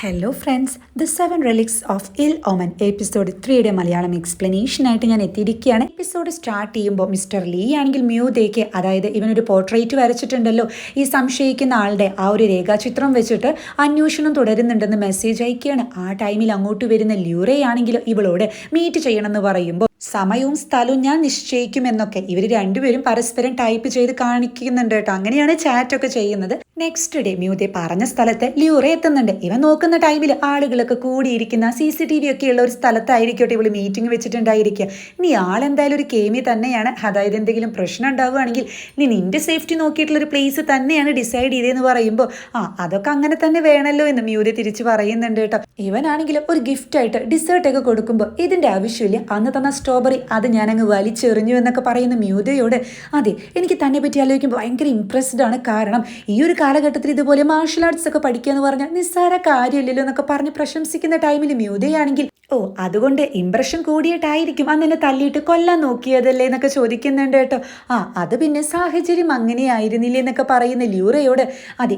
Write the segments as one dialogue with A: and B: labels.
A: Hello friends the seven relics of ill omen episode ത്രീയുടെ മലയാളം എക്സ്പ്ലനേഷനായിട്ട് ഞാൻ എത്തിയിരിക്കുകയാണ്. എപ്പിസോഡ് സ്റ്റാർട്ട് ചെയ്യുമ്പോൾ മിസ്റ്റർ ലീ ആണെങ്കിൽ മ്യൂതേക്ക് അതായത് ഇവനൊരു പോർട്രേറ്റ് വരച്ചിട്ടുണ്ടല്ലോ ഈ സംശയിക്കുന്ന ആളുടെ ആ ഒരു രേഖാചിത്രം വെച്ചിട്ട് അന്വേഷണം തുടരുന്നുണ്ടെന്ന് മെസ്സേജ് അയക്കുകയാണ്. ആ ടൈമിൽ അങ്ങോട്ട് വരുന്ന ല്യൂറയാണെങ്കിലും ഇവളോട് മീറ്റ് ചെയ്യണമെന്ന് പറയുമ്പോൾ സമയവും സ്ഥലവും ഞാൻ നിശ്ചയിക്കുമെന്നൊക്കെ ഇവർ രണ്ടുപേരും പരസ്പരം ടൈപ്പ് ചെയ്ത് കാണിക്കുന്നുണ്ട് കേട്ടോ. അങ്ങനെയാണ് ചാറ്റ് ഒക്കെ ചെയ്യുന്നത്. നെക്സ്റ്റ് ഡേ മ്യൂതെ പറഞ്ഞ സ്ഥലത്ത് ലിയുറെ എത്തുന്നുണ്ട്. ഇവൻ നോക്കുന്ന ടൈമിൽ ആളുകളൊക്കെ കൂടിയിരിക്കുന്ന സി സി ടി വി ഒക്കെ ഉള്ള ഒരു സ്ഥലത്തായിരിക്കട്ടെ ഇവൾ മീറ്റിംഗ് വെച്ചിട്ടുണ്ടായിരിക്കുക. നീ ആളെന്തായാലും ഒരു കേമി തന്നെയാണ്. അതായത് എന്തെങ്കിലും പ്രശ്നം ഉണ്ടാവുകയാണെങ്കിൽ നീ നിന്റെ സേഫ്റ്റി നോക്കിയിട്ടുള്ള ഒരു പ്ലേസ് തന്നെയാണ് ഡിസൈഡ് ചെയ്തതെന്ന് പറയുമ്പോൾ ആ അതൊക്കെ അങ്ങനെ തന്നെ വേണമല്ലോ എന്ന് മ്യൂതെ തിരിച്ച് പറയുന്നുണ്ട് കേട്ടോ. ഇവനാണെങ്കിലും ഒരു ഗിഫ്റ്റായിട്ട് ഡിസേർട്ടൊക്കെ കൊടുക്കുമ്പോൾ ഇതിന്റെ ആവശ്യമില്ല. അന്ന് തന്ന സ്ട്രോബെറി അത് ഞാനങ്ങ് വലിച്ചെറിഞ്ഞു എന്നൊക്കെ പറയുന്ന മ്യൂതയോട് അതെ എനിക്ക് തന്നെ പറ്റി ആലോചിക്കുമ്പോൾ ഭയങ്കര ഇമ്പ്രസ്ഡ് ആണ്. കാരണം ഈ ഒരു കാലഘട്ടത്തിൽ ഇതുപോലെ മാർഷൽ ആർട്സ് ഒക്കെ പഠിക്കുക എന്ന് പറഞ്ഞാൽ നിസ്സാര കാര്യമില്ലല്ലോ എന്നൊക്കെ പറഞ്ഞ് പ്രശംസിക്കുന്ന ടൈമിൽ മ്യൂതയാണെങ്കിൽ ഓ അതുകൊണ്ട് ഇമ്പ്രഷൻ കൂടിയിട്ടായിരിക്കും അന്നെ തല്ലിയിട്ട് കൊല്ലാൻ നോക്കിയതല്ലേ എന്നൊക്കെ ചോദിക്കുന്നുണ്ട് കേട്ടോ. ആ അത് പിന്നെ സാഹചര്യം അങ്ങനെയായിരുന്നില്ലേ എന്നൊക്കെ പറയുന്ന ലൂറയോട് അതെ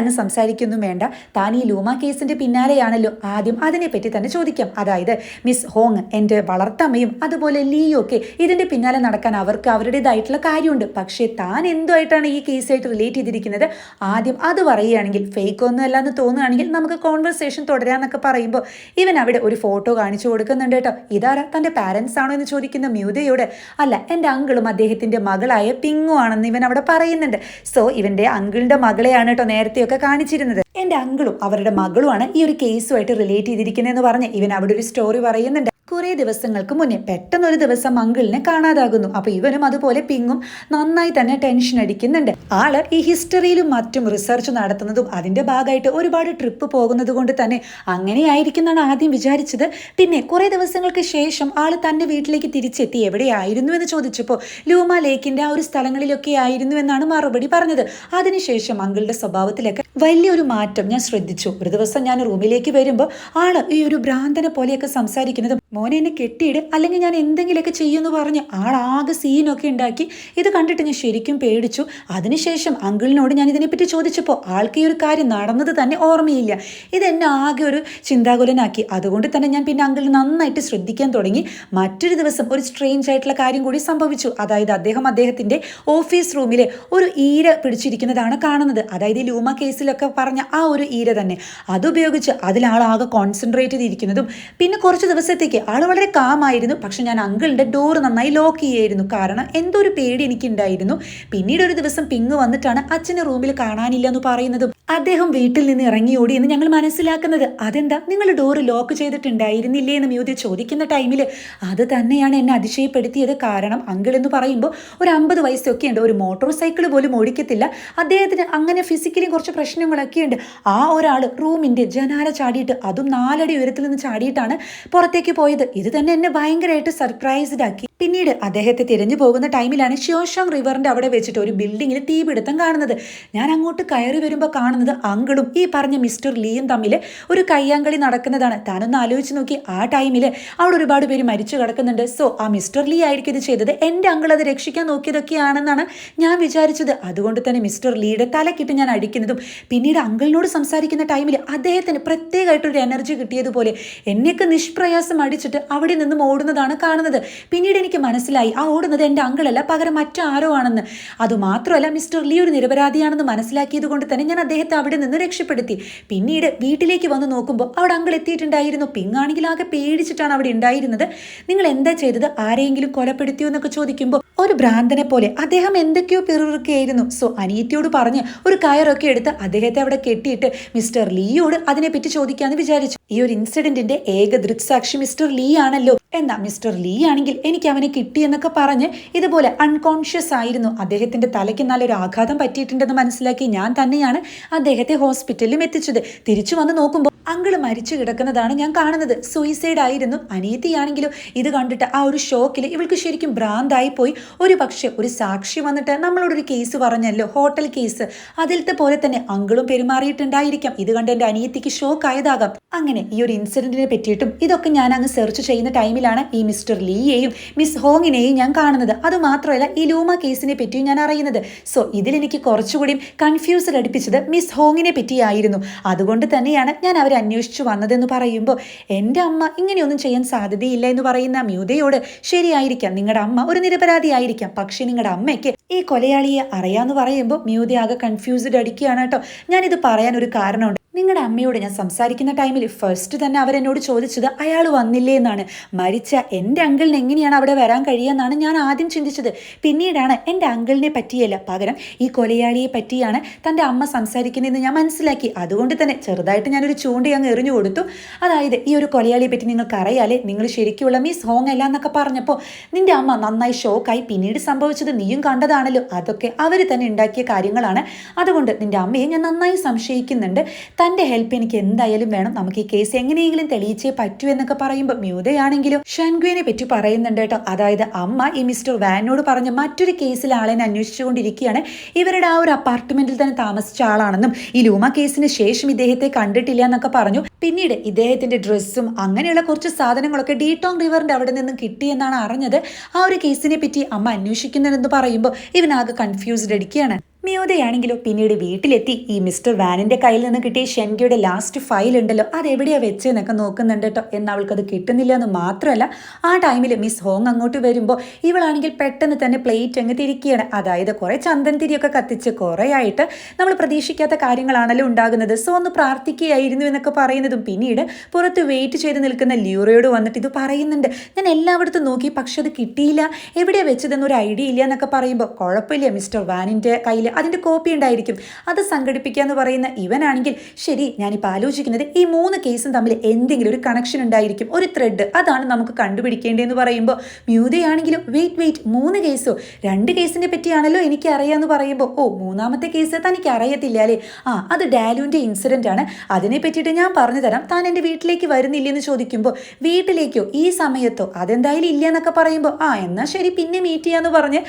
A: അങ്ങ് സംസാരിക്കൊന്നും വേണ്ട. താൻ ഈ ലൂമ കേസിന്റെ പിന്നാലെയാണല്ലോ. ആദ്യം അതിനെപ്പറ്റി തന്നെ ചോദിക്കാം. അതായത് മിസ് ഹോങ് എന്റെ വളർത്തമ്മയും അതുപോലെ ലീയൊക്കെ ഇതിന്റെ പിന്നാലെ നടക്കാൻ അവർക്ക് അവരുടേതായിട്ടുള്ള കാര്യമുണ്ട്. പക്ഷേ താൻ എന്തുമായിട്ടാണ് ഈ കേസായിട്ട് റിലേറ്റ് ചെയ്തിരിക്കുന്നത്? ആദ്യം അത് പറയുകയാണെങ്കിൽ ഫേക്ക് ഒന്നും അല്ല എന്ന് തോന്നുകയാണെങ്കിൽ നമുക്ക് കോൺവെർസേഷൻ തുടരാന്നൊക്കെ പറയുമ്പോൾ ഇവൻ അവിടെ ഒരു ഫോട്ടോ കാണിച്ചു കൊടുക്കുന്നുണ്ട് കേട്ടോ. ഇതാരാ? തന്റെ പാരൻസ് ആണോ എന്ന് ചോദിക്കുന്ന മ്യൂതയോട് അല്ല എന്റെ അങ്കിളും അദ്ദേഹത്തിന്റെ മകളായ പിങ്ങു ആണെന്ന് ഇവൻ അവിടെ പറയുന്നുണ്ട്. സോ ഇവന്റെ അങ്കിളിന്റെ മകളെയാണ് കേട്ടോ നേരത്തെയൊക്കെ കാണിച്ചിരുന്നത്. എന്റെ അങ്കിളും അവരുടെ മകളുമാണ് ഈ ഒരു കേസുമായിട്ട് റിലേറ്റ് ചെയ്തിരിക്കുന്നതെന്ന് പറഞ്ഞ് ഇവൻ അവിടെ ഒരു സ്റ്റോറി പറയുന്നുണ്ട്. കുറേ ദിവസങ്ങൾക്ക് മുന്നേ പെട്ടെന്നൊരു ദിവസം അങ്കിളിനെ കാണാതാകുന്നു. അപ്പൊ ഇവനും അതുപോലെ പിങ്ങും നന്നായി തന്നെ ടെൻഷൻ അടിക്കുന്നുണ്ട്. ആൾ ഈ ഹിസ്റ്ററിയിലും മറ്റും റിസർച്ച് നടത്തുന്നതും അതിന്റെ ഭാഗമായിട്ട് ഒരുപാട് ട്രിപ്പ് പോകുന്നത് കൊണ്ട് തന്നെ അങ്ങനെയായിരിക്കും ആദ്യം വിചാരിച്ചത്. പിന്നെ കുറേ ദിവസങ്ങൾക്ക് ശേഷം ആൾ തന്റെ വീട്ടിലേക്ക് തിരിച്ചെത്തി. എവിടെയായിരുന്നു എന്ന് ചോദിച്ചപ്പോൾ ലൂമ ലേക്കിന്റെ ആ ഒരു സ്ഥലങ്ങളിലൊക്കെ ആയിരുന്നു എന്നാണ് മറുപടി പറഞ്ഞത്. അതിനുശേഷം അങ്കിളുടെ സ്വഭാവത്തിലൊക്കെ വലിയൊരു മാറ്റം ഞാൻ ശ്രദ്ധിച്ചു. ഒരു ദിവസം ഞാൻ റൂമിലേക്ക് വരുമ്പോൾ ആൾ ഈ ഒരു ഭ്രാന്തനെ പോലെയൊക്കെ സംസാരിക്കുന്നതും മോനെ എന്നെ കെട്ടിയിട് അല്ലെങ്കിൽ ഞാൻ എന്തെങ്കിലുമൊക്കെ ചെയ്യുമെന്ന് പറഞ്ഞ് ആളാകെ സീനൊക്കെ ഉണ്ടാക്കി ഇത് കണ്ടിട്ട് ഞാൻ ശരിക്കും പേടിച്ചു. അതിനുശേഷം അങ്കിളിനോട് ഞാൻ ഇതിനെപ്പറ്റി ചോദിച്ചപ്പോൾ ആൾക്ക് ഈ ഒരു കാര്യം നടന്നത് തന്നെ ഓർമ്മയില്ല. ഇതെന്നെ ആകെ ഒരു ചിന്താകുലനാക്കി. അതുകൊണ്ട് തന്നെ ഞാൻ പിന്നെ അങ്കിൾ നന്നായിട്ട് ശ്രദ്ധിക്കാൻ തുടങ്ങി. മറ്റൊരു ദിവസം ഒരു സ്ട്രെയിഞ്ച് ആയിട്ടുള്ള കാര്യം കൂടി സംഭവിച്ചു. അതായത് അദ്ദേഹം അദ്ദേഹത്തിന്റെ ഓഫീസ് റൂമിലെ ഒരു ഈര പിടിച്ചിരിക്കുന്നതാണ് കാണുന്നത്. അതായത് ഈ ലൂമ കേസിലൊക്കെ പറഞ്ഞ ആ ഒരു ഈര തന്നെ. അതുപയോഗിച്ച് അതിലാളാകെ കോൺസെൻട്രേറ്റ് ചെയ്തിരിക്കുന്നതും പിന്നെ കുറച്ച് ദിവസത്തേക്ക് ആൾ വളരെ കാമായിരുന്നു. പക്ഷെ ഞാൻ അങ്കിളിന്റെ ഡോർ നന്നായി ലോക്ക് ചെയ്യായിരുന്നു. കാരണം എന്തോ ഒരു പേടി എനിക്കുണ്ടായിരുന്നു. പിന്നീട് ഒരു ദിവസം പിങ് വന്നിട്ടാണ് അച്ഛനെ റൂമിൽ കാണാനില്ല എന്ന് പറയുന്നതും. അദ്ദേഹം വീട്ടിൽ നിന്ന് ഇറങ്ങി ഓടി എന്ന് ഞങ്ങൾ മനസ്സിലാക്കുന്നത്. അതെന്താ? നിങ്ങൾ ഡോറ് ലോക്ക് ചെയ്തിട്ടുണ്ടായിരുന്നില്ലേ എന്ന് മ്യൂതി ചോദിക്കുന്ന ടൈമിൽ അത് തന്നെയാണ് എന്നെ അതിശയപ്പെടുത്തിയത്. കാരണം അങ്കിൾ എന്ന് പറയുമ്പോൾ ഒരു അമ്പത് വയസ്സൊക്കെ ഉണ്ട്. ഒരു മോട്ടോർ സൈക്കിൾ പോലും ഓടിക്കത്തില്ല. അദ്ദേഹത്തിന് അങ്ങനെ ഫിസിക്കലി കുറച്ച് പ്രശ്നങ്ങളൊക്കെ ഉണ്ട്. ആ ഒരാൾ റൂമിന്റെ ജനാല ചാടിയിട്ട് അതും നാലടി ഉയരത്തിൽ നിന്ന് ചാടിയിട്ടാണ് പുറത്തേക്ക് പോയത്. ഇത് തന്നെ എന്നെ ഭയങ്കരമായിട്ട് സർപ്രൈസ്ഡ് ആക്കി. പിന്നീട് അദ്ദേഹത്തെ തിരഞ്ഞു പോകുന്ന ടൈമിലാണ് ഷ്യോഷാങ് റിവറിന്റെ അവിടെ വെച്ചിട്ട് ഒരു ബിൽഡിങ്ങിൽ തീപിടുത്തം കാണുന്നത്. ഞാൻ അങ്ങോട്ട് കയറി വരുമ്പോൾ കാണുന്നത് അങ്കിളും ഈ പറഞ്ഞ മിസ്റ്റർ ലീയും തമ്മിൽ ഒരു കയ്യാങ്കളി നടക്കുന്നതാണ്. താനൊന്ന് ആലോചിച്ച് നോക്കി. ആ ടൈമിൽ അവിടെ ഒരുപാട് പേര് മരിച്ചു കിടക്കുന്നുണ്ട്. സോ ആ മിസ്റ്റർ ലീ ആയിരിക്കും ഇത് ചെയ്തത്. എന്റെ അങ്കിൾ അത് രക്ഷിക്കാൻ നോക്കിയതൊക്കെയാണെന്നാണ് ഞാൻ വിചാരിച്ചത്. അതുകൊണ്ട് തന്നെ മിസ്റ്റർ ലീയുടെ തലക്കിട്ട് ഞാൻ അടിക്കുന്നതും പിന്നീട് അങ്കിളിനോട് സംസാരിക്കുന്ന ടൈമിൽ അദ്ദേഹത്തിന് പ്രത്യേകമായിട്ടൊരു എനർജി കിട്ടിയതുപോലെ എന്നെയൊക്കെ നിഷ്പ്രയാസം അടിച്ചിട്ട് അവിടെ നിന്നും ഓടുന്നതാണ് കാണുന്നത്. പിന്നീട് എനിക്ക് മനസ്സിലായി. ആ ഓടുന്നത് എന്റെ അങ്കിളല്ല പകരം മറ്റാരോ ആണെന്ന്. അതുമാത്രമല്ല മിസ്റ്റർ ലീ ഒരു നിരപരാധിയാണെന്ന് മനസ്സിലാക്കിയത് കൊണ്ട് തന്നെ ഞാൻ അദ്ദേഹത്തെ അവിടെ നിന്ന് രക്ഷപ്പെടുത്തി. പിന്നീട് വീട്ടിലേക്ക് വന്ന് നോക്കുമ്പോൾ അവിടെ അങ്കിൾ എത്തിയിട്ടുണ്ടായിരുന്നു. പിങ്ങാണെങ്കിൽ ആകെ പേടിച്ചിട്ടാണ് അവിടെ ഉണ്ടായിരുന്നത്. നിങ്ങൾ എന്താ ചെയ്തത്? ആരെയെങ്കിലും കൊലപ്പെടുത്തിയോ എന്നൊക്കെ ചോദിക്കുമ്പോൾ ഒരു ഭ്രാന്തനെ പോലെ. അദ്ദേഹം എന്തൊക്കെയോ പിറുറുക്കുകയായിരുന്നു സോ അനിയത്തിയോട് പറഞ്ഞ് ഒരു കയറൊക്കെ എടുത്ത് അദ്ദേഹത്തെ അവിടെ കെട്ടിയിട്ട് മിസ്റ്റർ ലീയോട് അതിനെപ്പറ്റി ചോദിക്കാമെന്ന് വിചാരിച്ചു. ഈ ഒരു ഇൻസിഡന്റിന്റെ ഏക ദൃക്സാക്ഷി മിസ്റ്റർ ലീ ആണല്ലോ. എന്നാ മിസ്റ്റർ ലീ ആണെങ്കിൽ എനിക്ക് അവനെ കിട്ടിയെന്നൊക്കെ പറഞ്ഞ് ഇതുപോലെ അൺകോൺഷ്യസ് ആയിരുന്നു. അദ്ദേഹത്തിന്റെ തലയ്ക്ക് നല്ലൊരു ആഘാതം പറ്റിയിട്ടുണ്ടെന്ന് മനസ്സിലാക്കി ഞാൻ തന്നെയാണ് അദ്ദേഹത്തെ ഹോസ്പിറ്റലിലും എത്തിച്ചത്. തിരിച്ചു വന്ന് നോക്കുമ്പോൾ അങ്കിൾ മരിച്ചു കിടക്കുന്നതാണ് ഞാൻ കാണുന്നത്. സൂയിസൈഡ് ആയിരുന്നു. അനിയത്തിയാണെങ്കിലും ഇത് കണ്ടിട്ട് ആ ഒരു ഷോക്കിൽ ഇവൾക്ക് ശരിക്കും ഭ്രാന്തായി പോയി. ഒരു പക്ഷേ ഒരു സാക്ഷി വന്നിട്ട് നമ്മളോടൊരു കേസ് പറഞ്ഞല്ലോ ഹോട്ടൽ കേസ് അതിലത്തെ പോലെ തന്നെ അങ്കിളും പെരുമാറിയിട്ടുണ്ടായിരിക്കാം. ഇത് കണ്ട് എന്റെ അനിയത്തിക്ക് ഷോക്ക് ആയതാകാം. അങ്ങനെ ഈ ഒരു ഇൻസിഡന്റിനെ പറ്റിയിട്ടും ഇതൊക്കെ ഞാൻ അങ്ങ് സെർച്ച് ചെയ്യുന്ന ടൈമിലാണ് ഈ മിസ്റ്റർ ലീയെയും മിസ് ഹോങ്ങിനെയും ഞാൻ കാണുന്നത്. അതുമാത്രമല്ല ഈ ലൂമ കേസിനെ പറ്റിയും ഞാൻ അറിയുന്നത്. സോ ഇതിലെനിക്ക് കുറച്ചുകൂടി കൺഫ്യൂസ്ഡ് അടുപ്പിച്ചത് മിസ് ഹോങ്ങിനെ പറ്റിയായിരുന്നു. അതുകൊണ്ട് തന്നെയാണ് ഞാൻ അവരെ അന്വേഷിച്ചു വന്നതെന്ന് പറയുമ്പോൾ എന്റെ അമ്മ ഇങ്ങനെയൊന്നും ചെയ്യാൻ സാധ്യതയില്ല എന്ന് പറയുന്ന മ്യൂതയോട് ശരിയായിരിക്കാം നിങ്ങളുടെ അമ്മ ഒരു നിരപരാധിയായിരിക്കാം. പക്ഷേ നിങ്ങളുടെ അമ്മയ്ക്ക് ഈ കൊലയാളിയെ അറിയാമെന്ന് പറയുമ്പോൾ മ്യൂത ആകെ കൺഫ്യൂസ്ഡ് അടിക്കുകയാണ് കേട്ടോ. ഞാനിത് പറയാൻ ഒരു കാരണമുണ്ട്. നിങ്ങളുടെ അമ്മയോട് ഞാൻ സംസാരിക്കുന്ന ടൈമിൽ ഫസ്റ്റ് തന്നെ അവരെന്നോട് ചോദിച്ചത് അയാൾ വന്നില്ലേ എന്നാണ്. മരിച്ച എന്റെ അങ്കിളിന് എങ്ങനെയാണ് അവിടെ വരാൻ കഴിയുമെന്നാണ് ഞാൻ ആദ്യം ചിന്തിച്ചത്. പിന്നീടാണ് എന്റെ അങ്കിളിനെ പറ്റിയല്ല പകരം ഈ കൊലയാളിയെ പറ്റിയാണ് തന്റെ അമ്മ സംസാരിക്കുന്നതെന്ന് ഞാൻ മനസ്സിലാക്കി. അതുകൊണ്ട് തന്നെ ചെറുതായിട്ട് ഞാനൊരു ചൂണ്ടി അങ്ങ് എറിഞ്ഞു കൊടുത്തു. അതായത് ഈ ഒരു കൊലയാളിയെ പറ്റി നിങ്ങൾക്ക് അറിയാലേ നിങ്ങൾ ശരിക്കുള്ള മിസ് ഹോങ് അല്ല എന്നൊക്കെ പറഞ്ഞപ്പോൾ നിന്റെ അമ്മ നന്നായി ഷോക്കായി പിന്നീട് സംഭവിച്ചത് നീയും കണ്ടതാണല്ലോ. അതൊക്കെ അവർ തന്നെ ഉണ്ടാക്കിയ കാര്യങ്ങളാണ്. അതുകൊണ്ട് നിന്റെ അമ്മയെ ഞാൻ നന്നായി സംശയിക്കുന്നുണ്ട്. തന്റെ ഹെൽപ്പ് എനിക്ക് എന്തായാലും വേണം. നമുക്ക് ഈ കേസ് എങ്ങനെയെങ്കിലും തെളിയിച്ചേ പറ്റൂ എന്നൊക്കെ പറയുമ്പോൾ മ്യൂതയാണെങ്കിലും ഷൻഗ്വിനെ പറ്റി പറയുന്നുണ്ട് കേട്ടോ. അതായത് അമ്മ ഈ മിസ്റ്റർ വാനോട് പറഞ്ഞ മറ്റൊരു കേസിൽ ആളെ അന്വേഷിച്ചുകൊണ്ടിരിക്കുകയാണ്. ഇവരുടെ ആ ഒരു അപ്പാർട്ട്മെന്റിൽ തന്നെ താമസിച്ച ആളാണെന്നും ഈ ലൂമ കേസിന് ശേഷം ഇദ്ദേഹത്തെ കണ്ടിട്ടില്ല എന്നൊക്കെ പറഞ്ഞു. പിന്നീട് ഇദ്ദേഹത്തിന്റെ ഡ്രസ്സും അങ്ങനെയുള്ള കുറച്ച് സാധനങ്ങളൊക്കെ ഡീടോങ് റിവറിന്റെ അവിടെ നിന്നും കിട്ടിയെന്നാണ് അറിഞ്ഞത്. ആ ഒരു കേസിനെ പറ്റി അമ്മ അന്വേഷിക്കുന്നതെന്ന് പറയുമ്പോൾ ഇവനാകെ കൺഫ്യൂസ്ഡ് അടിക്കുകയാണ് മ്യൂതയാണെങ്കിലോ പിന്നീട് വീട്ടിലെത്തി ഈ മിസ്റ്റർ വാനിന്റെ കയ്യിൽ നിന്ന് കിട്ടിയ ഷെൻഗയുടെ ലാസ്റ്റ് ഫയൽ ഉണ്ടല്ലോ. അത് എവിടെയാ വെച്ചെന്നൊക്കെ നോക്കുന്നുണ്ട് കേട്ടോ. എന്നാൽ അവൾക്കത് കിട്ടുന്നില്ല എന്ന് മാത്രമല്ല ആ ടൈമിൽ മിസ് ഹോങ് അങ്ങോട്ട് വരുമ്പോൾ ഇവളാണെങ്കിൽ പെട്ടെന്ന് തന്നെ പ്ലേറ്റ് അങ്ങ് തിരിക്കുകയാണ്. അതായത് കുറേ ചന്ദൻ തിരിയൊക്കെ കത്തിച്ച് കുറേ ആയിട്ട് നമ്മൾ പ്രതീക്ഷിക്കാത്ത കാര്യങ്ങളാണല്ലോ ഉണ്ടാകുന്നത്. സോ ഒന്ന് പ്രാർത്ഥിക്കുകയായിരുന്നു എന്നൊക്കെ പറയുന്നതും പിന്നീട് പുറത്ത് വെയിറ്റ് ചെയ്ത് നിൽക്കുന്ന ല്യൂറയോട് വന്നിട്ട് ഇത് പറയുന്നുണ്ട്. ഞാൻ എല്ലായിടത്തും നോക്കി പക്ഷെ അത് കിട്ടിയില്ല. എവിടെയാണ് വെച്ചതെന്നൊരു ഐഡിയ ഇല്ല എന്നൊക്കെ പറയുമ്പോൾ കുഴപ്പമില്ല മിസ്റ്റർ വാനിന്റെ കയ്യിൽ അതിന്റെ കോപ്പി ഉണ്ടായിരിക്കും. അത് സംഘടിപ്പിക്കുക എന്ന് പറയുന്ന ഇവനാണെങ്കിൽ ശരി ഞാനിപ്പോൾ ആലോചിക്കുന്നത് ഈ മൂന്ന് കേസും തമ്മിൽ എന്തെങ്കിലും ഒരു കണക്ഷൻ ഉണ്ടായിരിക്കും ഒരു ത്രെഡ് അതാണ് നമുക്ക് കണ്ടുപിടിക്കേണ്ടതെന്ന് പറയുമ്പോൾ മ്യൂതയാണെങ്കിലും വെയിറ്റ് വെയിറ്റ് മൂന്ന് കേസോ രണ്ട് കേസിനെ പറ്റിയാണല്ലോ എനിക്ക് അറിയാമെന്ന് പറയുമ്പോൾ ഓ മൂന്നാമത്തെ കേസ് തനിക്ക് അറിയത്തില്ല അല്ലേ? ആ അത് ഡാലുവിന്റെ ഇൻസിഡന്റ് ആണ്. അതിനെ പറ്റിയിട്ട് ഞാൻ പറഞ്ഞു തരാം താൻ എന്റെ വീട്ടിലേക്ക് വരുന്നില്ലെന്ന് ചോദിക്കുമ്പോൾ വീട്ടിലേക്കോ ഈ സമയത്തോ അതെന്തായാലും ഇല്ല എന്നൊക്കെ പറയുമ്പോൾ ആ എന്നാൽ ശരി പിന്നെ മീറ്റ് ചെയ്യാന്ന് പറഞ്ഞ്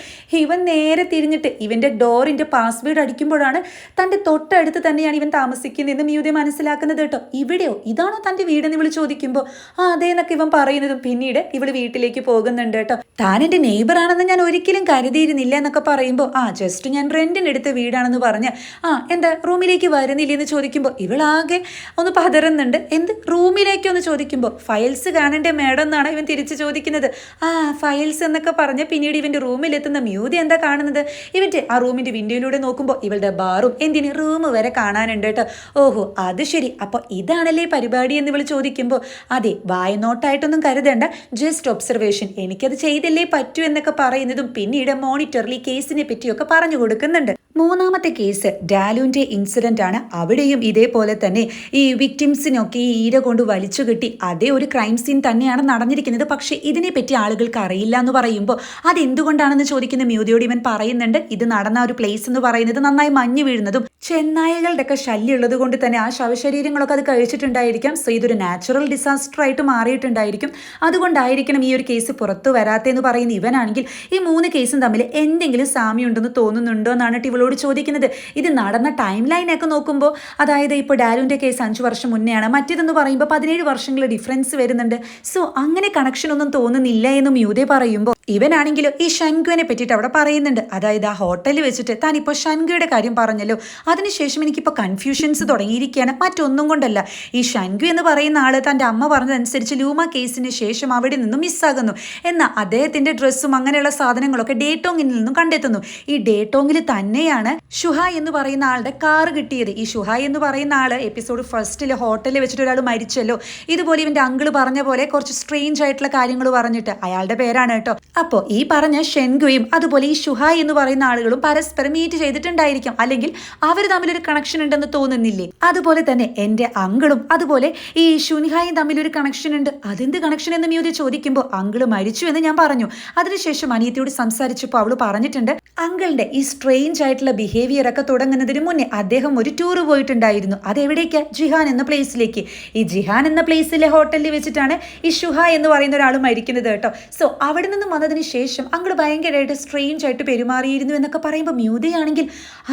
A: ഇവൻ നേരെ തിരിഞ്ഞിട്ട് ഇവന്റെ ഡോറിന്റെ പാസ്വേഡ് അടിക്കുമ്പോഴാണ് തന്റെ തൊട്ടടുത്ത് തന്നെയാണ് ഇവൻ താമസിക്കുന്നതെന്ന് മ്യൂതി മനസ്സിലാക്കുന്നത് കേട്ടോ. ഇവിടെയോ? ഇതാണോ തന്റെ വീടെന്ന് ഇവൾ ചോദിക്കുമ്പോൾ ആ അതേ എന്നൊക്കെ ഇവൻ പറയുന്നതും പിന്നീട് ഇവൾ വീട്ടിലേക്ക് പോകുന്നുണ്ട് കേട്ടോ. താൻ എന്റെ നെയ്ബർ ആണെന്ന് ഞാൻ ഒരിക്കലും കരുതിയിരുന്നില്ല എന്നൊക്കെ പറയുമ്പോൾ ആ ജസ്റ്റ് ഞാൻ റെന്റിന് എടുത്ത വീടാണെന്ന് പറഞ്ഞ് ആ എന്താ റൂമിലേക്ക് വരുന്നില്ലെന്ന് ചോദിക്കുമ്പോൾ ഇവളാകെ ഒന്ന് പതറുന്നുണ്ട്. എന്ത്? റൂമിലേക്ക് ഒന്ന് ചോദിക്കുമ്പോൾ ഫയൽസ് കാണണ്ടേ മേഡം എന്നാണ് ഇവൻ തിരിച്ച് ചോദിക്കുന്നത്. ആ ഫയൽസ് എന്നൊക്കെ പറഞ്ഞ് പിന്നീട് ഇവന്റെ റൂമിലെത്തുന്ന മ്യൂതി എന്താ കാണുന്നത്? ഇവന്റെ ആ റൂമിന്റെ വിൻഡോയിലൂടെ നോക്കുമ്പോൾ ഇവളുടെ ബാറും എന്തിന് റൂം വരെ കാണാനുണ്ട് കേട്ടോ ഓഹോ അത് ശരി. അപ്പോൾ ഇതാണല്ലേ പരിപാടി എന്ന് ഇവൾ ചോദിക്കുമ്പോൾ അതെ വായനോട്ടായിട്ടൊന്നും കരുതേണ്ട. ജസ്റ്റ് ഒബ്സർവേഷൻ എനിക്കത് ചെയ്തല്ലേ പറ്റൂ എന്നൊക്കെ പറയുന്നതും പിന്നീട് മോണിറ്ററിൽ കേസിനെ പറ്റിയൊക്കെ പറഞ്ഞു കൊടുക്കുന്നുണ്ട്. മൂന്നാമത്തെ കേസ് ഡാലുവിന്റെ ഇൻസിഡന്റ് ആണ്. അവിടെയും ഇതേപോലെ തന്നെ ഈ വിക്ടിംസിനൊക്കെ ഈ ഈര കൊണ്ട് വലിച്ചു കെട്ടി അതേ ഒരു ക്രൈം സീൻ തന്നെയാണ് നടന്നിരിക്കുന്നത്. പക്ഷേ ഇതിനെപ്പറ്റി ആളുകൾക്ക് അറിയില്ല എന്ന് പറയുമ്പോൾ അതെന്തുകൊണ്ടാണെന്ന് ചോദിക്കുന്ന മ്യൂതിയോട് ഇവൻ പറയുന്നുണ്ട്. ഇത് നടന്ന ഒരു പ്ലേസ് എന്ന് പറയുന്നത് നന്നായി മഞ്ഞ് വീഴുന്നതും ചെന്നായകളുടെ ഒക്കെ ശല്യം ഉള്ളത് കൊണ്ട് തന്നെ ആ ശവശരീരങ്ങളൊക്കെ അത് കഴിച്ചിട്ടുണ്ടായിരിക്കാം. സോ ഇതൊരു നാച്ചുറൽ ഡിസാസ്റ്റർ ആയിട്ട് മാറിയിട്ടുണ്ടായിരിക്കും. അതുകൊണ്ടായിരിക്കണം ഈ ഒരു കേസ് പുറത്തു വരാത്തെന്ന് പറയുന്ന ഇവനാണെങ്കിൽ ഈ മൂന്ന് കേസും തമ്മിൽ എന്തെങ്കിലും സാമ്യമുണ്ടെന്ന് തോന്നുന്നുണ്ടോ എന്നാണ് ഇവളോട് ചോദിക്കുന്നത് ഇത് നടന്ന ടൈം ലൈനൊക്കെ നോക്കുമ്പോൾ അതായത് ഇപ്പോൾ ഡാലുവിന്റെ കേസ് അഞ്ച് വർഷം മുന്നെയാണ് മറ്റേതെന്ന് പറയുമ്പോൾ പതിനേഴ് വർഷങ്ങൾ ഡിഫറൻസ് വരുന്നുണ്ട്. സോ അങ്ങനെ കണക്ഷനൊന്നും തോന്നുന്നില്ല എന്ന് മ്യൂതെ പറയുമ്പോൾ ഇവനാണെങ്കിലും ഈ ശങ്കുവിനെ പറ്റിയിട്ട് അവിടെ പറയുന്നുണ്ട്. അതായത് ആ ഹോട്ടലിൽ വെച്ചിട്ട് താൻ ഇപ്പോൾ ഷൻഗുയുടെ കാര്യം പറഞ്ഞല്ലോ. അതിനുശേഷം എനിക്കിപ്പോൾ കൺഫ്യൂഷൻസ് തുടങ്ങിയിരിക്കുകയാണ്. മറ്റൊന്നും കൊണ്ടല്ല. ഈ ശങ്കു എന്ന് പറയുന്ന ആൾ തന്റെ അമ്മ പറഞ്ഞതനുസരിച്ച് ലൂമ കേസിന് ശേഷം അവിടെ നിന്നും മിസ്സാകുന്നു. എന്നാൽ അദ്ദേഹത്തിന്റെ ഡ്രസ്സും അങ്ങനെയുള്ള സാധനങ്ങളൊക്കെ ഡേറ്റോങ്ങിൽ നിന്നും കണ്ടെത്തുന്നു. ഈ ഡേറ്റോങ്ങിൽ തന്നെയാണ് ഷുഹ എന്ന് പറയുന്ന ആളുടെ കാർ കിട്ടിയത്. ഈ ഷുഹ എന്ന് പറയുന്ന ആൾ എപ്പിസോഡ് ഫസ്റ്റിൽ ഹോട്ടലിൽ വെച്ചിട്ട് ഒരാൾ മരിച്ചല്ലോ. ഇതുപോലെ ഇവന്റെ അങ്കിൾ പറഞ്ഞ പോലെ കുറച്ച് സ്ട്രേഞ്ച് ആയിട്ടുള്ള കാര്യങ്ങൾ പറഞ്ഞിട്ട് അയാളുടെ പേരാണ് കേട്ടോ. അപ്പോൾ ഈ പറഞ്ഞ ഷെൻഗുയും അതുപോലെ ഈ ഷുഹായ് എന്ന് പറയുന്ന ആളുകളും പരസ്പരം മീറ്റ് ചെയ്തിട്ടുണ്ടായിരിക്കും. അല്ലെങ്കിൽ അവർ തമ്മിലൊരു കണക്ഷൻ ഉണ്ടെന്ന് തോന്നുന്നില്ലേ? അതുപോലെ തന്നെ എന്റെ അങ്കിളും അതുപോലെ ഈ ഷുൻഹായും തമ്മിലൊരു കണക്ഷൻ ഉണ്ട്. അതെന്ത് കണക്ഷൻ എന്ന് മ്യൂതി ചോദിക്കുമ്പോൾ അങ്കിൾ മരിച്ചു എന്ന് ഞാൻ പറഞ്ഞു. അതിനുശേഷം അനിയത്തിയോട് സംസാരിച്ചപ്പോൾ അവൾ പറഞ്ഞിട്ടുണ്ട് അങ്കിളിന്റെ ഈ സ്ട്രെയിഞ്ച് ആയിട്ടുള്ള ബിഹേവിയർ ഒക്കെ തുടങ്ങുന്നതിന് മുന്നേ അദ്ദേഹം ഒരു ടൂർ പോയിട്ടുണ്ടായിരുന്നു. അതെവിടേക്കാ ജിഹാൻ എന്ന പ്ലേസിലേക്ക് ഈ ജിഹാൻ എന്ന പ്ലേസിലെ ഹോട്ടലിൽ വെച്ചിട്ടാണ് ഈ ഷുഹ എന്ന് പറയുന്ന ഒരാൾ മരിക്കുന്നത് കേട്ടോ. സോ അവിടെ നിന്ന് വന്നതിന് ശേഷം അങ്കിൾ ഭയങ്കരമായിട്ട് സ്ട്രെയിഞ്ച് ആയിട്ട് പെരുമാറിയിരുന്നു എന്നൊക്കെ പറയുമ്പോൾ മ്യൂതയാണെങ്കിൽ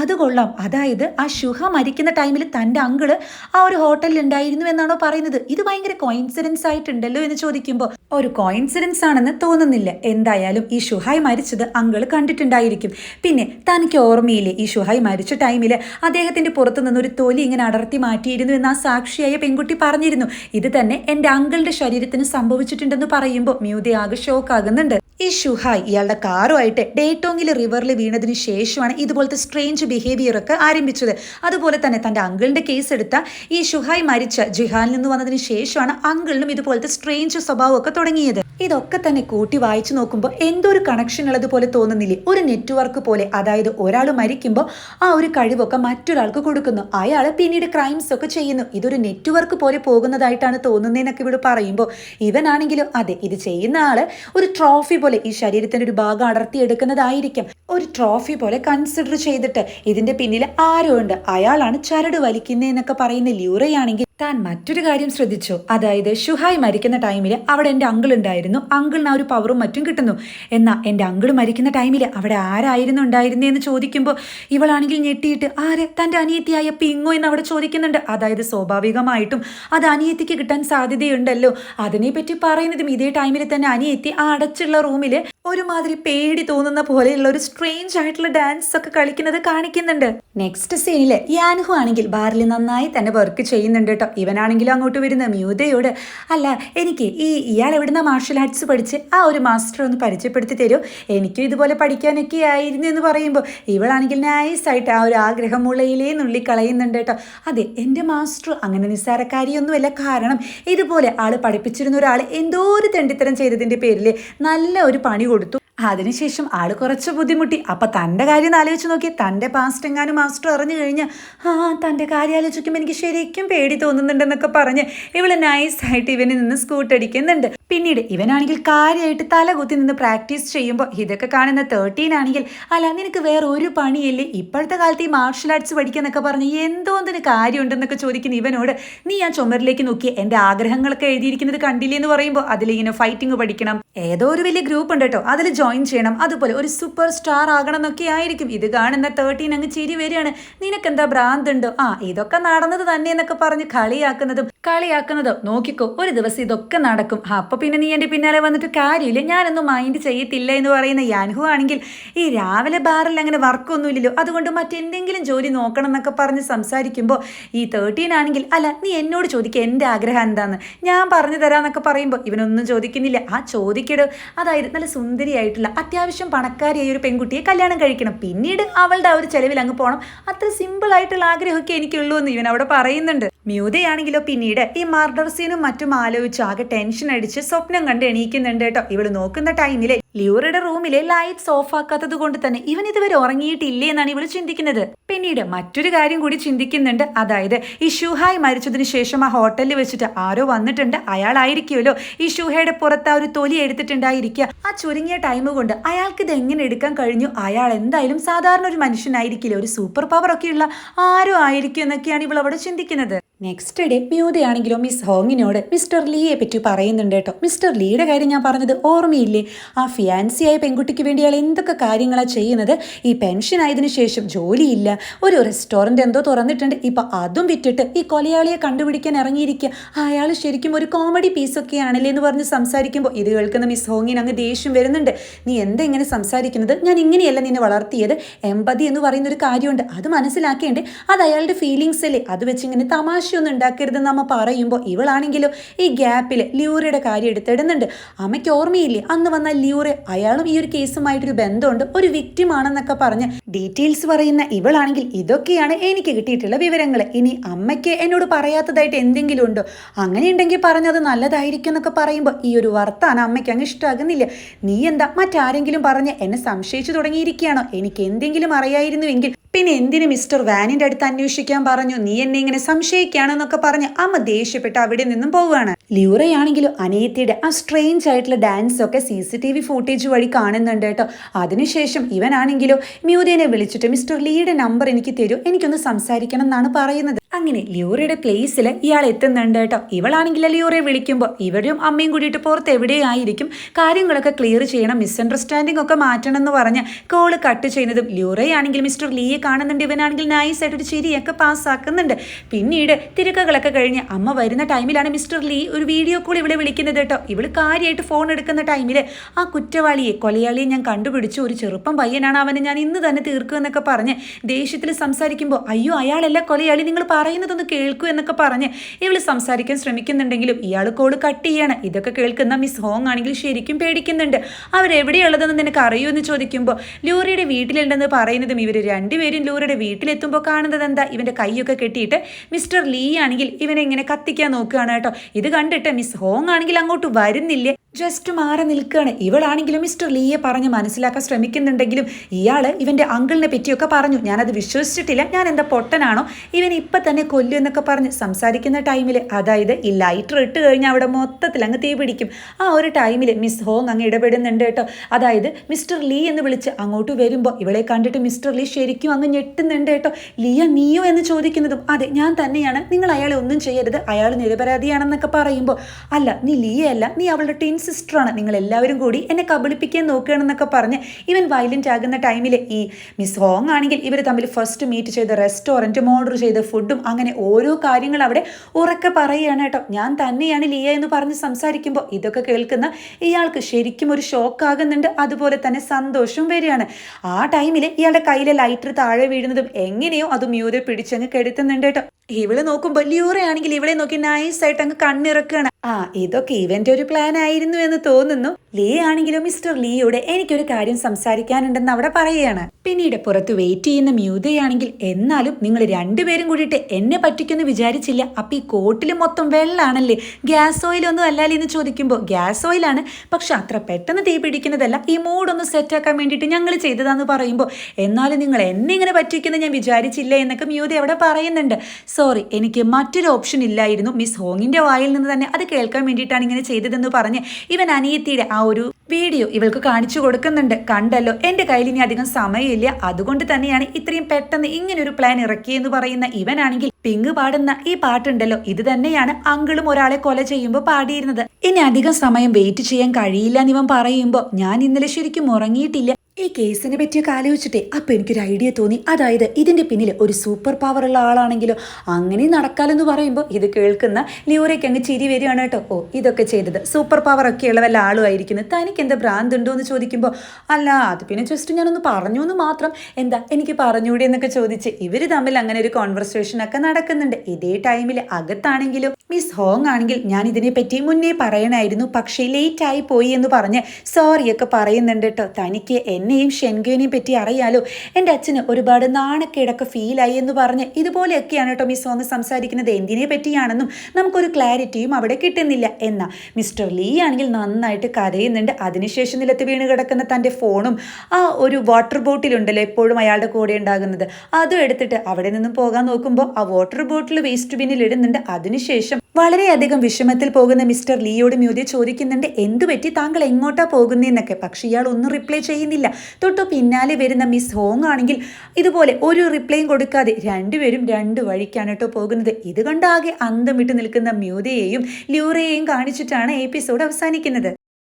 A: അത് കൊള്ളാം. അതായത് ആ ഷുഹ മരിക്കുന്ന ടൈമിൽ തന്റെ അങ്കിൾ ആ ഒരു ഹോട്ടലിൽ ഉണ്ടായിരുന്നു എന്നാണോ പറയുന്നത്. ഇത് ഭയങ്കര കോയിൻസിഡൻസ് ആയിട്ടുണ്ടല്ലോ എന്ന് ചോദിക്കുമ്പോൾ ഒരു കോയിൻസിഡൻസ് ആണെന്ന് തോന്നുന്നില്ല. എന്തായാലും ഈ ഷുഹായ് മരിച്ചത് അങ്കിൾ കണ്ടിട്ടുണ്ടായിരിക്കും. പിന്നെ തനിക്ക് ഓർമ്മയില്ലേ ഈ ഷുഹായ് മരിച്ച ടൈമിൽ അദ്ദേഹത്തിന്റെ പുറത്തു നിന്നൊരു തൊലി ഇങ്ങനെ അടർത്തി മാറ്റിയിരുന്നു എന്ന് ആ സാക്ഷിയായ പെൺകുട്ടി പറഞ്ഞിരുന്നു. ഇത് തന്നെ എന്റെ അങ്കിളുടെ ശരീരത്തിന് സംഭവിച്ചിട്ടുണ്ടെന്ന് പറയുമ്പോൾ മ്യൂതി ആകെ ഷോക്ക് ആകുന്നുണ്ട്. ഈ ഷുഹായ് ഇയാളുടെ കാറുമായിട്ട് ഡേറ്റോങ്ങിൽ റിവറിൽ വീണതിന് ശേഷമാണ് ഇതുപോലത്തെ സ്ട്രേഞ്ച് ബിഹേവിയർ ഒക്കെ ആരംഭിച്ചത്. അതുപോലെ തന്നെ തന്റെ അങ്കിളിന്റെ കേസ് എടുത്ത ഈ ഷുഹായ് മരിച്ച ജിഹാനിൽ നിന്ന് വന്നതിന് ശേഷമാണ് അങ്കിളിനും ഇതുപോലത്തെ സ്ട്രേഞ്ച് സ്വഭാവമൊക്കെ തുടങ്ങിയത്. ഇതൊക്കെ തന്നെ കൂട്ടി വായിച്ചു നോക്കുമ്പോൾ എന്തോ ഒരു കണക്ഷൻ ഉള്ളതുപോലെ തോന്നുന്നില്ലേ? ഒരു നെറ്റ്വർക്ക് പോലെ. അതായത് ഒരാൾ മരിക്കുമ്പോൾ ആ ഒരു കഴിവൊക്കെ മറ്റൊരാൾക്ക് കൊടുക്കുന്നു. അയാൾ പിന്നീട് ക്രൈംസ് ഒക്കെ ചെയ്യുന്നു. ഇതൊരു നെറ്റ്വർക്ക് പോലെ പോകുന്നതായിട്ടാണ് തോന്നുന്നതെന്നൊക്കെ ഇവിടെ പറയുമ്പോൾ ഇവനാണെങ്കിലും അതെ ഇത് ചെയ്യുന്ന ആൾ ഒരു ട്രോഫി പോലെ ഈ ശരീരത്തിന്റെ ഒരു ഭാഗം അടർത്തി എടുക്കുന്നതായിരിക്കും. ഒരു ട്രോഫി പോലെ കൺസിഡർ ചെയ്തിട്ട് ഇതിന്റെ പിന്നിൽ ആരോ ഉണ്ട് അയാളാണ് ചരട് വലിക്കുന്നതെന്നൊക്കെ പറയുന്ന ല്യൂറയാണെങ്കിൽ താൻ മറ്റൊരു കാര്യം ശ്രദ്ധിച്ചു. അതായത് ഷുഹായ് മരിക്കുന്ന ടൈമിൽ അവിടെ എന്റെ അങ്കിൾ ഉണ്ടായിരുന്നു. അങ്കിളിന് ആ ഒരു പവറും മറ്റും കിട്ടുന്നു. എന്നാൽ എന്റെ അങ്കിൾ മരിക്കുന്ന ടൈമിൽ അവിടെ ആരായിരുന്നു ഉണ്ടായിരുന്നതെന്ന് ചോദിക്കുമ്പോൾ ഇവളാണെങ്കിൽ ഞെട്ടിയിട്ട് ആരെ? തന്റെ അനിയത്തിയായ പിങ്ങോ എന്ന് അവിടെ ചോദിക്കുന്നുണ്ട്. അതായത് സ്വാഭാവികമായിട്ടും അത് അനിയത്തിക്ക് കിട്ടാൻ സാധ്യതയുണ്ടല്ലോ. അതിനെപ്പറ്റി പറയുന്നതും ഇതേ ടൈമിൽ തന്നെ അനിയത്തി ആ അടച്ചുള്ള റൂമിൽ ഒരുമാതിരി പേടി തോന്നുന്ന പോലെയുള്ള ഒരു സ്ട്രേഞ്ച് ആയിട്ടുള്ള ഡാൻസ് ഒക്കെ കളിക്കുന്നത് കാണിക്കുന്നുണ്ട്. നെക്സ്റ്റ് സീനിൽ യാൻഹു ആണെങ്കിൽ ബാറിൽ നന്നായി തന്നെ വർക്ക് ചെയ്യുന്നുണ്ട് കേട്ടോ ഇവനാണെങ്കിലും അങ്ങോട്ട് വരുന്ന മ്യൂതയോട് അല്ല എനിക്ക് ഈ ഇയാൾ എവിടുന്ന മാർഷൽ ആർട്സ് പഠിച്ച് ആ ഒരു മാസ്റ്റർ ഒന്ന് പരിചയപ്പെടുത്തി തരുമോ എനിക്കും ഇതുപോലെ പഠിക്കാനൊക്കെ ആയിരുന്നു എന്ന് പറയുമ്പോൾ ഇവളാണെങ്കിൽ നൈസായിട്ട് ആ ഒരു ആഗ്രഹം മുളയിലേ നുള്ളി കളയുന്നുണ്ട് കേട്ടോ. അതെ എന്റെ മാസ്റ്റർ അങ്ങനെ നിസ്സാരക്കാരിയൊന്നുമല്ല. കാരണം ഇതുപോലെ ആൾ പഠിപ്പിച്ചിരുന്ന ഒരാൾ എന്തോ ഒരു തെണ്ടിത്തരം ചെയ്തതിന്റെ പേരിൽ നല്ല ഒരു പണി കൊടുത്തു. അതിനുശേഷം ആൾ കുറച്ച് ബുദ്ധിമുട്ടി. അപ്പൊ തന്റെ കാര്യം ആലോചിച്ച് നോക്കി. തന്റെ പാസ്റ്റ് എങ്ങാനും മാസ്റ്റർ അറിഞ്ഞു കഴിഞ്ഞ് ആ തന്റെ കാര്യം ആലോചിക്കുമ്പോൾ എനിക്ക് ശരിക്കും പേടി തോന്നുന്നുണ്ടെന്നൊക്കെ പറഞ്ഞ് ഇവൾ നൈസായിട്ട് ഇവനിൽ നിന്ന് സ്കൂട്ടടിക്കുന്നുണ്ട് പിന്നീട് ഇവനാണെങ്കിൽ കാര്യമായിട്ട് തലകുത്തി നിന്ന് പ്രാക്ടീസ് ചെയ്യുമ്പോൾ ഇതൊക്കെ കാണുന്ന തേർട്ടീൻ ആണെങ്കിൽ അല്ല നിനക്ക് വേറെ ഒരു പണിയില്ലേ? ഇപ്പോഴത്തെ കാലത്ത് ഈ മാർഷൽ ആർട്സ് പഠിക്കാന്നൊക്കെ പറഞ്ഞ് എന്തോന്നിന് കാര്യമുണ്ടെന്നൊക്കെ ചോദിക്കുന്ന ഇവനോട് നീ ആ ചുമരിലേക്ക് നോക്കി എന്റെ ആഗ്രഹങ്ങളൊക്കെ എഴുതിയിരിക്കുന്നത് കണ്ടില്ലേ? എന്ന് പറയുമ്പോൾ അതിലിങ്ങനെ ഫൈറ്റിംഗ് പഠിക്കണം. ഏതോ ഒരു വലിയ ഗ്രൂപ്പ് ഉണ്ട് കേട്ടോ അതിൽ ജോയിൻ ചെയ്യണം. അതുപോലെ ഒരു സൂപ്പർ സ്റ്റാർ ആകണം എന്നൊക്കെ ആയിരിക്കും. ഇത് കാണുന്ന തേർട്ടീൻ അങ്ങ് ചിരി വരികയാണ്. നിനക്കെന്താ ഭ്രാന്തുണ്ടോ? ആ ഇതൊക്കെ നടന്നത് തന്നെ എന്നൊക്കെ പറഞ്ഞ് കളിയാക്കുന്നതും കളിയാക്കുന്നതും നോക്കിക്കോ ഒരു ദിവസം ഇതൊക്കെ നടക്കും. അപ്പൊ പിന്നെ നീ എന്റെ പിന്നാലെ വന്നിട്ട് കാര്യമില്ല. ഞാനൊന്നും മൈൻഡ് ചെയ്യത്തില്ല എന്ന് പറയുന്ന യാൻഹു ആണെങ്കിൽ ഈ രാവിലെ ബാറിൽ അങ്ങനെ വർക്കൊന്നുമില്ലല്ലോ അതുകൊണ്ട് മറ്റെന്തെങ്കിലും ജോലി നോക്കണം എന്നൊക്കെ പറഞ്ഞ് സംസാരിക്കുമ്പോൾ ഈ തേർട്ടീൻ ആണെങ്കിൽ അല്ല നീ എന്നോട് ചോദിക്കുക എന്റെ ആഗ്രഹം എന്താന്ന്? ഞാൻ പറഞ്ഞു തരാമെന്നൊക്കെ പറയുമ്പോൾ ഇവനൊന്നും ചോദിക്കുന്നില്ല. ആ ചോദിക്കട്. അതായത് നല്ല സുന്ദരിയായിട്ടുള്ള അത്യാവശ്യം പണക്കാരിയായ ഒരു പെൺകുട്ടിയെ കല്യാണം കഴിക്കണം. പിന്നീട് അവളുടെ ആ ഒരു ചെലവിൽ അങ്ങ് പോകണം അത്ര സിമ്പിൾ ആയിട്ടുള്ള ആഗ്രഹമൊക്കെ എനിക്കുള്ളൂ എന്ന് ഇവൻ അവിടെ പറയുന്നുണ്ട്. മ്യൂതയാണെങ്കിലോ പിന്നീട് ഈ മർഡർ സീനും മറ്റും ആലോചിച്ച് ആകെ ടെൻഷൻ അടിച്ച് സ്വപ്നം കണ്ട് എണീക്കുന്നുണ്ട് കേട്ടോ. ഇവൾ നോക്കുന്ന ടൈമിൽ ലിയോറയുടെ റൂമിലെ ലൈറ്റ്സ് ഓഫ് ആക്കാത്തത് കൊണ്ട് തന്നെ ഇവൻ ഇതുവരെ ഉറങ്ങിയിട്ടില്ലേ എന്നാണ് ഇവൾ ചിന്തിക്കുന്നത്. പിന്നീട് മറ്റൊരു കാര്യം കൂടി ചിന്തിക്കുന്നുണ്ട്. അതായത് ഈ ഷുഹായ് മരിച്ചതിന് ശേഷം ആ ഹോട്ടലിൽ വെച്ചിട്ട് ആരോ വന്നിട്ടുണ്ട്. അയാളായിരിക്കുമല്ലോ. ഈ ഷുഹയുടെ പുറത്ത് ആ ഒരു തൊലി എടുത്തിട്ടുണ്ടായിരിക്കുക. ആ ചുരുങ്ങിയ ടൈം കൊണ്ട് അയാൾക്ക് ഇത് എങ്ങനെ എടുക്കാൻ കഴിഞ്ഞു? അയാൾ എന്തായാലും സാധാരണ ഒരു മനുഷ്യനായിരിക്കില്ല? ഒരു സൂപ്പർ പവർ ഒക്കെയുള്ള ആരോ ആയിരിക്കും എന്നൊക്കെയാണ് ഇവൾ അവിടെ ചിന്തിക്കുന്നത്. നെക്സ്റ്റ് ഡേ മ്യൂതയാണെങ്കിലോ മിസ് ഹോങ്ങിനോട് മിസ്റ്റർ ലീയെ പറ്റി പറയുന്നുണ്ട് കേട്ടോ. മിസ്റ്റർ ലീയുടെ കാര്യം ഞാൻ പറഞ്ഞത് ഓർമ്മയില്ലേ? ആ ഫിയാൻസിയായ പെൺകുട്ടിക്ക് വേണ്ടി അയാൾ എന്തൊക്കെ കാര്യങ്ങളാണ് ചെയ്യുന്നത്? ഈ പെൻഷൻ ആയതിനു ശേഷം ജോലിയില്ല. ഒരു റെസ്റ്റോറന്റ് എന്തോ തുറന്നിട്ടുണ്ട്. ഇപ്പം അതും വിറ്റിട്ട് ഈ കൊലയാളിയെ കണ്ടുപിടിക്കാൻ ഇറങ്ങിയിരിക്കുക അയാൾ ശരിക്കും ഒരു കോമഡി പീസൊക്കെ ആണല്ലേ എന്ന് പറഞ്ഞ് സംസാരിക്കുമ്പോൾ ഇത് കേൾക്കുന്ന മിസ് ഹോങ്ങിന് അങ്ങ് ദേഷ്യം വരുന്നുണ്ട്. നീ എന്താ ഇങ്ങനെ സംസാരിക്കുന്നത്? ഞാൻ ഇങ്ങനെയല്ല നിന്നെ വളർത്തിയത്. എമ്പതി എന്ന് പറയുന്ന ഒരു കാര്യമുണ്ട്. അത് മനസ്സിലാക്കേണ്ടേ? അത് അയാളുടെ ഫീലിങ്സ് അല്ലേ? അത് വെച്ച് ഇങ്ങനെ തമാശയൊന്നും ഉണ്ടാക്കരുതെന്ന് അമ്മ പറയുമ്പോൾ ഇവളാണെങ്കിലും ഈ ഗ്യാപ്പിൽ ലിയൂറയുടെ കാര്യം എടുത്തിടുന്നുണ്ട്. അമ്മയ്ക്ക് ഓർമ്മയില്ലേ? അന്ന് വന്ന ലിയൂറ അയാളും ഈ ഒരു കേസുമായിട്ടൊരു ബന്ധമുണ്ട്. ഒരു വിക്റ്റിമാണെന്നൊക്കെ പറഞ്ഞ് ഡീറ്റെയിൽസ് പറയുന്ന ഇവളാണെങ്കിൽ ഇതൊക്കെയാണ് എനിക്ക് കിട്ടിയിട്ടുള്ള വിവരങ്ങൾ ഇനി അമ്മയ്ക്ക് എന്നോട് പറയാത്തതായിട്ട് എന്തെങ്കിലും ഉണ്ടോ? അങ്ങനെ ഉണ്ടെങ്കിൽ പറഞ്ഞത് നല്ലതായിരിക്കും എന്നൊക്കെ പറയുമ്പോൾ ഈ ഒരു വർത്താനം അമ്മയ്ക്ക് അങ്ങ് ഇഷ്ടമാകുന്നില്ല നീ എന്താ മറ്റാരെങ്കിലും പറഞ്ഞ് എന്നെ സംശയിച്ചു തുടങ്ങിയിരിക്കുകയാണോ? എനിക്ക് എന്തെങ്കിലും അറിയായിരുന്നുവെങ്കിൽ പിന്നെ എന്തിനു മിസ്റ്റർ വാനിന്റെ അടുത്ത് അന്വേഷിക്കാൻ പറഞ്ഞു? നീ എന്നെ ഇങ്ങനെ സംശയിക്കുകയാണെന്നൊക്കെ പറഞ്ഞ് അമ്മ ദേഷ്യപ്പെട്ട് അവിടെ നിന്നും പോവുകയാണ്. ലിയൂറയാണെങ്കിലും അനിയത്തിയുടെ ആ സ്ട്രേഞ്ച് ആയിട്ടുള്ള ഡാൻസ് ഒക്കെ C C T V footage വഴി കാണുന്നുണ്ട് കേട്ടോ. അതിനുശേഷം ഇവനാണെങ്കിലോ മ്യൂദിയനെ വിളിച്ചിട്ട് മിസ്റ്റർ ലീയുടെ നമ്പർ എനിക്ക് തരൂ എനിക്കൊന്ന് സംസാരിക്കണം എന്നാണ് പറയുന്നത്. അങ്ങനെ ലിയോറയുടെ പ്ലേസിൽ ഇയാൾ എത്തുന്നുണ്ട് കേട്ടോ. ഇവളാണെങ്കിൽ ലിയോറെ വിളിക്കുമ്പോൾ ഇവരും അമ്മയും കൂടിയിട്ട് പുറത്ത് എവിടെയായിരിക്കും? കാര്യങ്ങളൊക്കെ ക്ലിയർ ചെയ്യണം മിസ്അണ്ടർസ്റ്റാൻഡിംഗ് ഒക്കെ മാറ്റണം എന്ന് പറഞ്ഞ് കോൾ കട്ട് ചെയ്യുന്നതും ലിയോറയാണെങ്കിൽ മിസ്റ്റർ ലീയെ കാണുന്നുണ്ട് ഇവനാണെങ്കിൽ നൈസ് ആയിട്ട് ഒരു ചിരിയൊക്കെ പാസ്സാക്കുന്നുണ്ട് പിന്നീട് തിരക്കുകളൊക്കെ കഴിഞ്ഞ് അമ്മ വരുന്ന ടൈമിലാണ് മിസ്റ്റർ ലീ ഒരു വീഡിയോ കോൾ ഇവിടെ വിളിക്കുന്നത് കേട്ടോ. ഇവൾ കാര്യമായിട്ട് ഫോൺ എടുക്കുന്ന ടൈമിൽ ആ കുറ്റവാളിയെ കൊലയാളിയെ ഞാൻ കണ്ടുപിടിച്ചു ഒരു ചെറുപ്പം പയ്യനാണ് അവനെ ഞാൻ ഇന്ന് തന്നെ തീർക്കുമെന്നൊക്കെ പറഞ്ഞ് ദേഷ്യത്തിൽ സംസാരിക്കുമ്പോൾ അയ്യോ അയാളല്ല കൊലയാളി നിങ്ങൾ പറയുന്നതൊന്ന് കേൾക്കൂ എന്നൊക്കെ പറഞ്ഞ് ഇവൾ സംസാരിക്കാൻ ശ്രമിക്കുന്നുണ്ടെങ്കിലും ഇയാൾ കോൾ കട്ട് ചെയ്യാണ്. ഇതൊക്കെ കേൾക്കുന്ന മിസ് ഹോങ് ആണെങ്കിൽ ശരിക്കും പേടിക്കുന്നുണ്ട്. അവരെവിടെയുള്ളതെന്ന് നിനക്ക് അറിയൂ എന്ന് ചോദിക്കുമ്പോൾ ലൂറിയുടെ വീട്ടിലുണ്ടെന്ന് പറയുന്നതും ഇവർ രണ്ടുപേരും ലൂറിയുടെ വീട്ടിലെത്തുമ്പോൾ കാണുന്നത് എന്താ? ഇവന്റെ കൈയൊക്കെ കെട്ടിയിട്ട് മിസ്റ്റർ ലീ ആണെങ്കിൽ ഇവനെ ഇങ്ങനെ കത്തിക്കാൻ നോക്കുകയാണ് കേട്ടോ. ഇത് കണ്ടിട്ട് മിസ് ഹോങ് ആണെങ്കിൽ അങ്ങോട്ട് വരുന്നില്ലേ? ജസ്റ്റ് മാറി നിൽക്കുകയാണ്. ഇവളാണെങ്കിലും മിസ്റ്റർ ലീയെ പറഞ്ഞ് മനസ്സിലാക്കാൻ ശ്രമിക്കുന്നുണ്ടെങ്കിലും ഇയാൾ ഇവന്റെ അങ്കിളിനെ പറ്റിയൊക്കെ പറഞ്ഞു. ഞാനത് വിശ്വസിച്ചിട്ടില്ല. ഞാൻ എന്താ പൊട്ടനാണോ? ഇവൻ ഇപ്പം തന്നെ കൊല്ലു എന്നൊക്കെ പറഞ്ഞ് സംസാരിക്കുന്ന ടൈമിൽ അതായത് ഈ ലൈറ്റർ ഇട്ട് കഴിഞ്ഞാൽ അവിടെ മൊത്തത്തിൽ അങ്ങ് തീ പിടിക്കും. ആ ഒരു ടൈമിൽ മിസ് ഹോങ് അങ്ങ് ഇടപെടുന്നുണ്ട് കേട്ടോ. അതായത് മിസ്റ്റർ ലീ എന്ന് വിളിച്ച് അങ്ങോട്ട് വരുമ്പോൾ ഇവളെ കണ്ടിട്ട് മിസ്റ്റർ ലീ ശരിക്കും അങ്ങ് ഞെട്ടുന്നുണ്ട് കേട്ടോ. ലിയ നീയോ? എന്ന് ചോദിക്കുന്നതും അതെ ഞാൻ തന്നെയാണ്. നിങ്ങൾ അയാളെ ഒന്നും ചെയ്യരുത്. അയാൾ നിരപരാധിയാണെന്നൊക്കെ പറയുമ്പോൾ അല്ല നീ ലിയയല്ല നീ അവളുടെ ടിൻ സിസ്റ്ററാണ് നിങ്ങൾ എല്ലാവരും കൂടി എന്നെ കബളിപ്പിക്കാൻ നോക്കുകയാണെന്നൊക്കെ പറഞ്ഞ് ഇവൻ വയലന്റ് ആകുന്ന ടൈമിൽ ഈ മിസ് ഹോങ് ആണെങ്കിൽ ഇവർ തമ്മിൽ ഫസ്റ്റ് മീറ്റ് ചെയ്ത റെസ്റ്റോറന്റും ഓർഡർ ചെയ്ത ഫുഡും അങ്ങനെ ഓരോ കാര്യങ്ങൾ അവിടെ ഉറക്കെ പറയുകയാണ് കേട്ടോ. ഞാൻ തന്നെയാണ് ലിയ എന്ന് പറഞ്ഞ് സംസാരിക്കുമ്പോൾ ഇതൊക്കെ കേൾക്കുന്ന ഇയാൾക്ക് ശരിക്കും ഒരു ഷോക്ക് ആകുന്നുണ്ട്. അതുപോലെ തന്നെ സന്തോഷവും വരികയാണ്. ആ ടൈമിൽ ഇയാളുടെ കയ്യിലെ ലൈറ്റർ താഴെ വീഴുന്നതും എങ്ങനെയോ അത് മ്യൂരെ പിടിച്ചങ്ങ് കെടുത്തുന്നുണ്ട് കേട്ടോ. ഇവൾ നോക്കുമ്പോൾ ലിയോറയാണെങ്കിൽ ഇവളെ നോക്കി നൈസായിട്ട് അങ്ങ് കണ്ണിറക്കുകയാണ് ആ ഇതൊക്കെ ഇവന്റെ ഒരു പ്ലാൻ ആയിരുന്നു എന്ന് തോന്നുന്നു. ലീ ആണെങ്കിലും മിസ്റ്റർ ലീയോട് എനിക്കൊരു കാര്യം സംസാരിക്കാനുണ്ടെന്ന് അവിടെ പറയുകയാണ്. പിന്നീട് പുറത്ത് വെയിറ്റ് ചെയ്യുന്ന മ്യൂതയാണെങ്കിൽ എന്നാലും നിങ്ങൾ രണ്ടുപേരും കൂടിയിട്ട് എന്നെ പറ്റിക്കുന്നു വിചാരിച്ചില്ല. അപ്പൊ ഈ കോട്ടിൽ മൊത്തം വെള്ളാണല്ലേ? ഗ്യാസ് ഓയിൽ ഒന്നും അല്ലാലേ എന്ന് ചോദിക്കുമ്പോൾ ഗ്യാസ് ഓയിലാണ് പക്ഷെ അത്ര പെട്ടെന്ന് തീ പിടിക്കുന്നതല്ല ഈ മൂഡൊന്ന് സെറ്റാക്കാൻ വേണ്ടിയിട്ട് ഞങ്ങൾ ചെയ്തതാന്ന് പറയുമ്പോൾ എന്നാലും നിങ്ങൾ എന്നെ ഇങ്ങനെ പറ്റിക്കുന്നത് ഞാൻ വിചാരിച്ചില്ല എന്നൊക്കെ മ്യൂത അവിടെ പറയുന്നുണ്ട്. സോറി എനിക്ക് മറ്റൊരു ഓപ്ഷൻ ഇല്ലായിരുന്നു. മിസ് ഹോങ്ങിന്റെ വായിൽ നിന്ന് തന്നെ അത് കേൾക്കാൻ വേണ്ടിയിട്ടാണ് ഇങ്ങനെ ചെയ്തതെന്ന് പറഞ്ഞ് ഇവൻ അനിയത്തിയുടെ ആ ഒരു വീഡിയോ ഇവൾക്ക് കാണിച്ചു കൊടുക്കുന്നുണ്ട്. കണ്ടല്ലോ എന്റെ കയ്യിൽ ഇനി അധികം സമയമില്ല. അതുകൊണ്ട് തന്നെയാണ് ഇത്രയും പെട്ടെന്ന് ഇങ്ങനെ ഒരു പ്ലാൻ ഇറക്കിയെന്ന് പറയുന്ന ഇവനാണെങ്കിൽ പിങ്ക് പാടുന്ന ഈ പാട്ടുണ്ടല്ലോ ഇത് തന്നെയാണ് അങ്കിളും ഒരാളെ കൊല ചെയ്യുമ്പോൾ പാടിയിരുന്നത്. ഇനി അധികം സമയം വെയിറ്റ് ചെയ്യാൻ കഴിയില്ല എന്ന് ഇവൻ പറയുമ്പോൾ ഞാൻ ഇന്നലെ ശരിക്കും ഉറങ്ങിയിട്ടില്ല. ഈ കേസിനെ പറ്റിയൊക്കെ ആലോചിച്ചിട്ടേ അപ്പം എനിക്കൊരു ഐഡിയ തോന്നി. അതായത് ഇതിന്റെ പിന്നിൽ ഒരു സൂപ്പർ പവർ ഉള്ള ആളാണെങ്കിലോ അങ്ങനെ നടക്കാലെന്ന് പറയുമ്പോൾ ഇത് കേൾക്കുന്ന ലിയോറയ്ക്ക് അങ്ങ് ചിരി വരികയാണ് കേട്ടോ. ഓ ഇതൊക്കെ ചെയ്തത്. സൂപ്പർ പവർ ഒക്കെ ഉള്ള വല്ല ആളുമായിരിക്കുന്നു തനിക്ക് എന്താ ഭ്രാന്ത് ഉണ്ടോ എന്ന് ചോദിക്കുമ്പോൾ അല്ല അത് പിന്നെ ജസ്റ്റ് ഞാനൊന്ന് പറഞ്ഞു എന്ന് മാത്രം. എന്താ എനിക്ക് പറഞ്ഞുകൂടി എന്നൊക്കെ ചോദിച്ച് ഇവർ തമ്മിൽ അങ്ങനെ ഒരു കോൺവെർസേഷൻ ഒക്കെ നടക്കുന്നുണ്ട്. ഇതേ ടൈമിൽ അകത്താണെങ്കിലും മിസ് ഹോങ് ആണെങ്കിൽ ഞാൻ ഇതിനെപ്പറ്റി മുന്നേ പറയണമായിരുന്നു പക്ഷേ ലേറ്റ് ആയി പോയി എന്ന് പറഞ്ഞ് സോറിയൊക്കെ പറയുന്നുണ്ട് കേട്ടോ. തനിക്ക് എന്നെയും ഷെൻഗുവിനെയും പറ്റി അറിയാലോ? എന്റെ അച്ഛന് ഒരുപാട് നാണക്കേടൊക്കെ ഫീലായി എന്ന് പറഞ്ഞ് ഇതുപോലെയൊക്കെയാണ് കേട്ടോ മിസ് ഹോങ് സംസാരിക്കുന്നത്. എന്തിനെ പറ്റിയാണെന്നും നമുക്കൊരു ക്ലാരിറ്റിയും അവിടെ കിട്ടുന്നില്ല. എന്നാൽ മിസ്റ്റർ ലീ ആണെങ്കിൽ നന്നായിട്ട് കരയുന്നുണ്ട്. അതിനുശേഷം നിലത്ത് വീണ് കിടക്കുന്ന തന്റെ ഫോണും ആ ഒരു വാട്ടർ ബോട്ടിലുണ്ടല്ലോ എപ്പോഴും അയാളുടെ കൂടെ ഉണ്ടാകുന്നത്. അതും എടുത്തിട്ട് അവിടെ നിന്നും പോകാൻ നോക്കുമ്പോൾ ആ വാട്ടർ ബോട്ടിൽ വേസ്റ്റ് ബിന്നിൽ ഇടുന്നുണ്ട്. അതിനുശേഷം വളരെയധികം വിഷമത്തിൽ പോകുന്ന മിസ്റ്റർ ലീയോട് മ്യൂതി ചോദിക്കുന്നുണ്ട്. എന്തുപറ്റി? താങ്കൾ എങ്ങോട്ടാ പോകുന്നതെന്നൊക്കെ പക്ഷെ ഇയാൾ ഒന്നും റിപ്ലൈ ചെയ്യുന്നില്ല. തൊട്ടു പിന്നാലെ വരുന്ന മിസ് ഹോങ് ആണെങ്കിൽ ഇതുപോലെ ഒരു റിപ്ലൈയും കൊടുക്കാതെ രണ്ടുപേരും രണ്ട് വഴിക്കാണ് കേട്ടോ പോകുന്നത്. ഇത് കണ്ടാകെ അന്തം വിട്ട് നിൽക്കുന്ന മ്യൂതയെയും ലൂറയെയും കാണിച്ചിട്ടാണ് എപ്പിസോഡ് അവസാനിക്കുന്നത്.